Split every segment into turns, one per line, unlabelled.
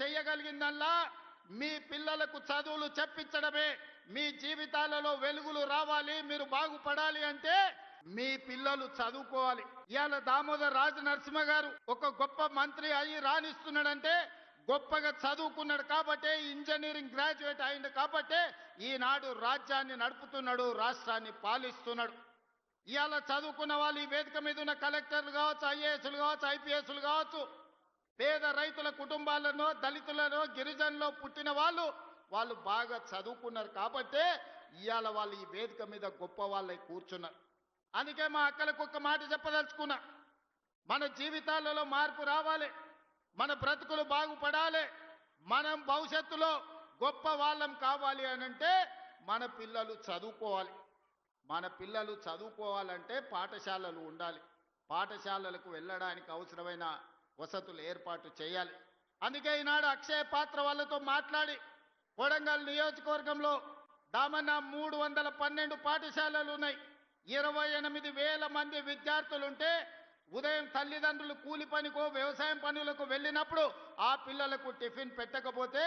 చేయగలిగిందల్లా? మీ పిల్లలకు చదువులు చెప్పించడమే. మీ జీవితాలలో వెలుగులు రావాలి మీరు బాగుపడాలి అంటే మీ పిల్లలు చదువుకోవాలి. ఇవాళ దామోదర్ రాజు నరసింహ గారు ఒక గొప్ప మంత్రి అయి రాణిస్తున్నాడంటే గొప్పగా చదువుకున్నాడు కాబట్టే ఇంజనీరింగ్ గ్రాడ్యుయేట్ అయింది కాబట్టే ఈనాడు రాజ్యాన్ని నడుపుతున్నాడు రాష్ట్రాన్ని పాలిస్తున్నాడు. ఇవాళ చదువుకున్న వాళ్ళు ఈ వేదిక మీద ఉన్న కలెక్టర్లు కావచ్చు ఐఏఎస్లు కావచ్చు ఐపీఎస్లు కావచ్చు పేద రైతుల కుటుంబాలను దళితులను గిరిజనులో పుట్టిన వాళ్ళు వాళ్ళు బాగా చదువుకున్నారు కాబట్టే ఇవాళ వాళ్ళు ఈ వేదిక మీద గొప్ప వాళ్ళై కూర్చున్నారు. అందుకే మా అక్కలకు ఒక మాట చెప్పదలుచుకున్నా. మన జీవితాలలో మార్పు రావాలి. మన బ్రతుకులు బాగుపడాలి. మనం భవిష్యత్తులో గొప్ప వాళ్ళం కావాలి అని అంటే మన పిల్లలు చదువుకోవాలి. మన పిల్లలు చదువుకోవాలంటే పాఠశాలలు ఉండాలి. పాఠశాలలకు వెళ్ళడానికి అవసరమైన వసతులు ఏర్పాటు చేయాలి. అందుకే ఈనాడు అక్షయ పాత్ర వాళ్ళతో మాట్లాడి కొడంగల్ నియోజకవర్గంలో దామన్న మూడు వందల పన్నెండు పాఠశాలలు ఉన్నాయి. ఇరవై ఎనిమిది వేల మంది విద్యార్థులుంటే ఉదయం తల్లిదండ్రులు కూలి పనికో వ్యవసాయం పనులకు వెళ్ళినప్పుడు ఆ పిల్లలకు టిఫిన్ పెట్టకపోతే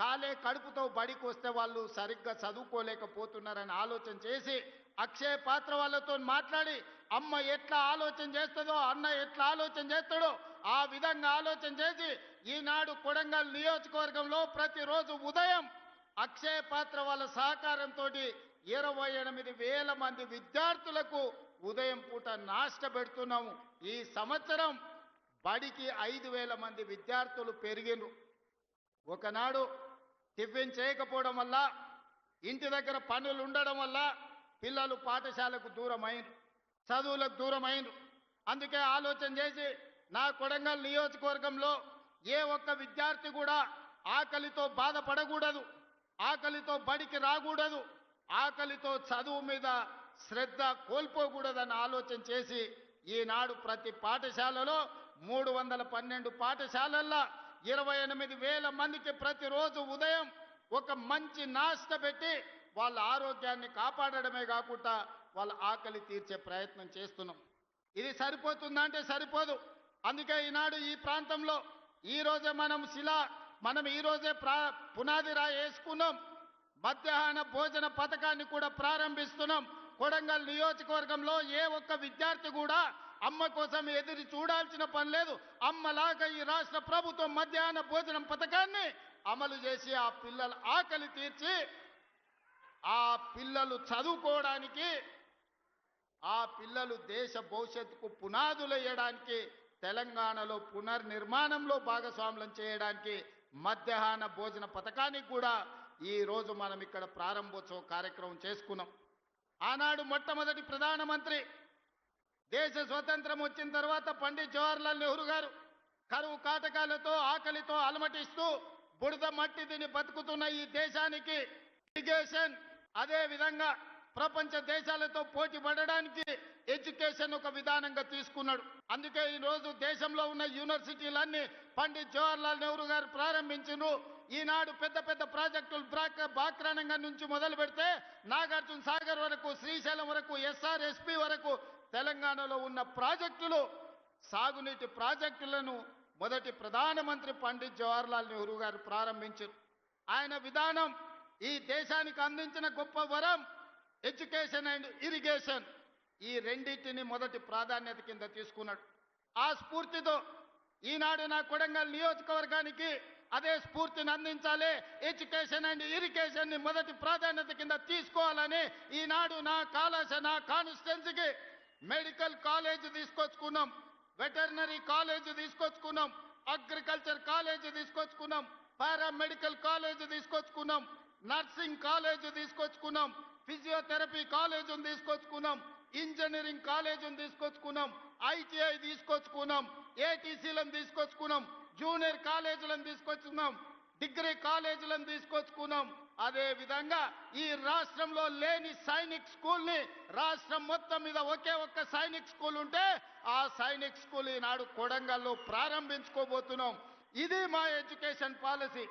కాలే కడుపుతో బడికి వస్తే వాళ్ళు సరిగ్గా చదువుకోలేకపోతున్నారని ఆలోచన చేసి అక్షయ పాత్ర వాళ్ళతో మాట్లాడి అమ్మ ఎట్లా ఆలోచన చేస్తుందో అన్న ఎట్లా ఆలోచన చేస్తాడో ఆ విధంగా ఆలోచన చేసి ఈనాడు కొడంగల్ నియోజకవర్గంలో ప్రతిరోజు ఉదయం అక్షయ పాత్ర వాళ్ళ సహకారంతో ఇరవై ఎనిమిది వేల మంది విద్యార్థులకు ఉదయం పూట నాష్ట పెడుతున్నాము ఈ సంవత్సరం బడికి ఐదు వేల మంది విద్యార్థులు పెరిగినరు ఒకనాడు టిఫిన్ చేయకపోవడం వల్ల ఇంటి దగ్గర పనులు ఉండడం వల్ల పిల్లలు పాఠశాలకు దూరం చదువులకు దూరం అందుకే ఆలోచన చేసి నా కొడంగల్ నియోజకవర్గంలో ఏ ఒక్క విద్యార్థి కూడా ఆకలితో బాధపడకూడదు ఆకలితో బడికి రాకూడదు ఆకలితో చదువు మీద శ్రద్ధ కోల్పోకూడదని ఆలోచన చేసి ఈనాడు ప్రతి పాఠశాలలో మూడు వందల పన్నెండు పాఠశాలల్లో ఇరవై ఎనిమిది వేల మందికి ప్రతిరోజు ఉదయం ఒక మంచి నాస్త పెట్టి వాళ్ళ ఆరోగ్యాన్ని కాపాడడమే కాకుండా వాళ్ళ ఆకలి తీర్చే ప్రయత్నం చేస్తున్నాం. ఇది సరిపోతుందంటే సరిపోదు. అందుకే ఈనాడు ఈ ప్రాంతంలో ఈ రోజే మనం శిలా మనం ఈ రోజే ప్రా పునాది రా వేసుకున్నాం. మధ్యాహ్న భోజన పథకాన్ని కూడా ప్రారంభిస్తున్నాం. కొడంగల్ నియోజకవర్గంలో ఏ ఒక్క విద్యార్థి కూడా అమ్మ కోసం ఎదురు చూడాల్సిన పని లేదు. అమ్మలాగా ఈ రాష్ట్ర ప్రభుత్వం మధ్యాహ్న భోజనం పథకాన్ని అమలు చేసి ఆ పిల్లల ఆకలి తీర్చి ఆ పిల్లలు చదువుకోవడానికి ఆ పిల్లలు దేశ భవిష్యత్తుకు పునాదులు వేయడానికి తెలంగాణలో పునర్నిర్మాణంలో భాగస్వాములం చేయడానికి మధ్యాహ్న భోజన పథకానికి కూడా ఈ రోజు మనం ఇక్కడ ప్రారంభోత్సవ కార్యక్రమం చేసుకున్నాం. ఆనాడు మొట్టమొదటి ప్రధానమంత్రి దేశ స్వతంత్రం వచ్చిన తర్వాత పండిత్ జవహర్లాల్ నెహ్రూ గారు కరువు కాటకాలతో ఆకలితో అలమటిస్తూ బుడద మట్టి తిని బతుకుతున్న ఈ దేశానికి ఇరిగేషన్ అదే విధంగా ప్రపంచ దేశాలతో పోటీ పడడానికి ఎడ్యుకేషన్ ఒక విధానంగా తీసుకున్నాడు. అందుకే ఈరోజు దేశంలో ఉన్న యూనివర్సిటీలన్నీ పండిత్ జవహర్లాల్ నెహ్రూ గారు ప్రారంభించారు ఈనాడు పెద్ద పెద్ద ప్రాజెక్టులు బ్రాక్ నుంచి మొదలు పెడితే నాగార్జున సాగర్ వరకు శ్రీశైలం వరకు ఎస్ఆర్ఎస్పి వరకు తెలంగాణలో ఉన్న ప్రాజెక్టులు సాగునీటి ప్రాజెక్టులను మొదటి ప్రధానమంత్రి పండిత్ జవహర్లాల్ నెహ్రూ గారు ప్రారంభించారు. ఆయన విధానం ఈ దేశానికి అందించిన గొప్ప వరం ఎడ్యుకేషన్ అండ్ ఇరిగేషన్ ఈ రెండింటిని మొదటి ప్రాధాన్యత కింద తీసుకున్నాడు. ఆ స్ఫూర్తితో ఈనాడు నా కొడంగల్ నియోజకవర్గానికి అదే స్ఫూర్తిని అందించాలి. ఎడ్యుకేషన్ అండ్ ఇరిగేషన్ని మొదటి ప్రాధాన్యత కింద తీసుకోవాలని ఈనాడు నా కాలశ నా కాన్స్టిట్యున్సీకి మెడికల్ కాలేజ్ తీసుకొచ్చుకున్నాం. వెటర్నరీ కాలేజ్ తీసుకొచ్చుకున్నాం. అగ్రికల్చర్ కాలేజ్ తీసుకొచ్చుకున్నాం. పారామెడికల్ కాలేజ్ తీసుకొచ్చుకున్నాం. నర్సింగ్ కాలేజ్ తీసుకొచ్చుకున్నాం. ఫిజియోథెరపీ కాలేజీని తీసుకొచ్చుకున్నాం ఇంజనీరింగ్ కాలేజీని తీసుకొచ్చుకున్నాం ఐటీఐ తీసుకొచ్చుకున్నాం ఏటీసీలను తీసుకొచ్చుకున్నాం జూనియర్ కాలేజీలను తీసుకొచ్చుకున్నాం డిగ్రీ కాలేజీలను తీసుకొచ్చుకున్నాం. అదే విధంగా ఈ రాష్ట్రంలో లేని సైనిక్ స్కూల్ని రాష్ట్రం మొత్తం మీద ఒకే ఒక్క సైనిక్ స్కూల్ ఉంటే ఆ సైనిక్ స్కూల్ ఈనాడు కొడంగల్లో ప్రారంభించుకోబోతున్నాం. ఇది మా ఎడ్యుకేషన్ పాలసీ.